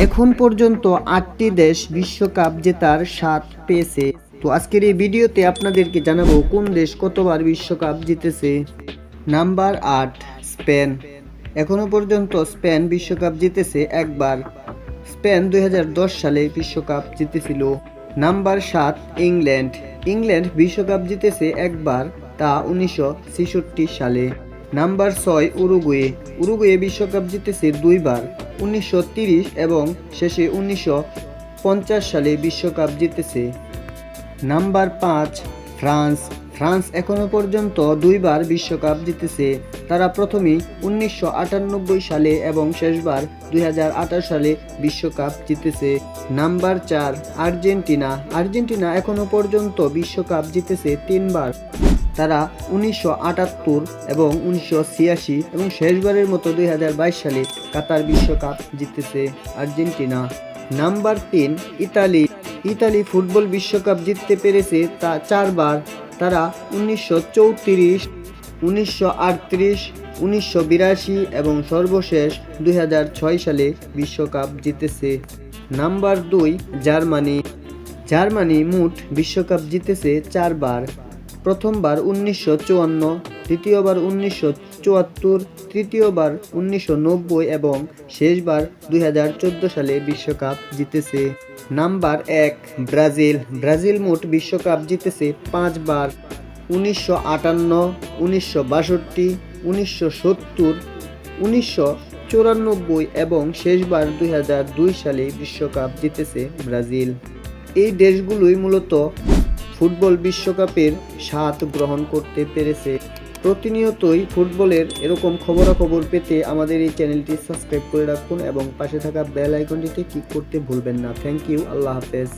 এখন পর্যন্ত আটটি দেশ বিশ্বকাপ জেতার স্বাদ পেয়েছে। তো আজকের এই ভিডিওতে আপনাদেরকে জানাব কোন দেশ কতবার বিশ্বকাপ জিতেছে। নাম্বার আট, স্পেন। এখনও পর্যন্ত স্পেন বিশ্বকাপ জিতেছে একবার। স্পেন দুই হাজার দশ সালে বিশ্বকাপ জিতেছিল। নাম্বার সাত, ইংল্যান্ড। ইংল্যান্ড বিশ্বকাপ জিতেছে একবার, তা উনিশশো ছেষট্টি সালে। নাম্বার ছয়, উরুগুয়ে। উরুগুয়ে বিশ্বকাপ জিতেছে দুইবার। উনিশশো এবং শেষে উনিশশো পঞ্চাশ সালে বিশ্বকাপ জিতেছে। নাম্বার পাঁচ, ফ্রান্স। ফ্রান্স এখনও পর্যন্ত দুইবার বিশ্বকাপ জিতেছে। তারা প্রথমেই উনিশশো আটানব্বই সালে এবং শেষবার দু হাজার আঠারো সালে বিশ্বকাপ জিতেছে। নাম্বার চার, আর্জেন্টিনা। আর্জেন্টিনা এখনও পর্যন্ত বিশ্বকাপ জিতেছে তিনবার। তারা উনিশশো আটাত্তর এবং উনিশশো ছিয়াশি এবং শেষবারের মতো দু হাজার বাইশ সালে কাতার বিশ্বকাপ জিতেছে আর্জেন্টিনা। নাম্বার তিন, ইতালি। ইতালি ফুটবল বিশ্বকাপ জিততে পেরেছে তা চারবার। তারা উনিশশো চৌত্রিশ, উনিশশো আটত্রিশ, উনিশশো বিরাশি এবং সর্বশেষ দুই হাজার ছয় সালে বিশ্বকাপ জিতেছে। নাম্বার দুই, জার্মানি। জার্মানি মোট বিশ্বকাপ জিতেছে চারবার। প্রথমবার উনিশশো চুয়ান্ন, দ্বিতীয়বার উনিশশো চুয়াত্তর, তৃতীয়বার উনিশশো নব্বই এবং শেষবার দুই হাজার চোদ্দ সালে বিশ্বকাপ জিতেছে। নাম্বার এক, ব্রাজিল। ব্রাজিল মোট বিশ্বকাপ জিতেছে পাঁচবার। উনিশশো আটান্ন, উনিশশো বাষট্টি, উনিশশো সত্তর, উনিশশো চুরানব্বই এবং শেষবার দুই হাজার দুই সালে বিশ্বকাপ জিতেছে ব্রাজিল। এই দেশগুলোই মূলত ফুটবল বিশ্বকাপের স্বাদ গ্রহণ করতে পেরেছে। প্রতিনিয়তই ফুটবলের এরকম খবরাখবর পেতে আমাদের এই চ্যানেলটি সাবস্ক্রাইব করে রাখুন এবং পাশে থাকা বেল আইকনটিতে ক্লিক করতে ভুলবেন না। থ্যাংক ইউ, আল্লাহ হাফেজ।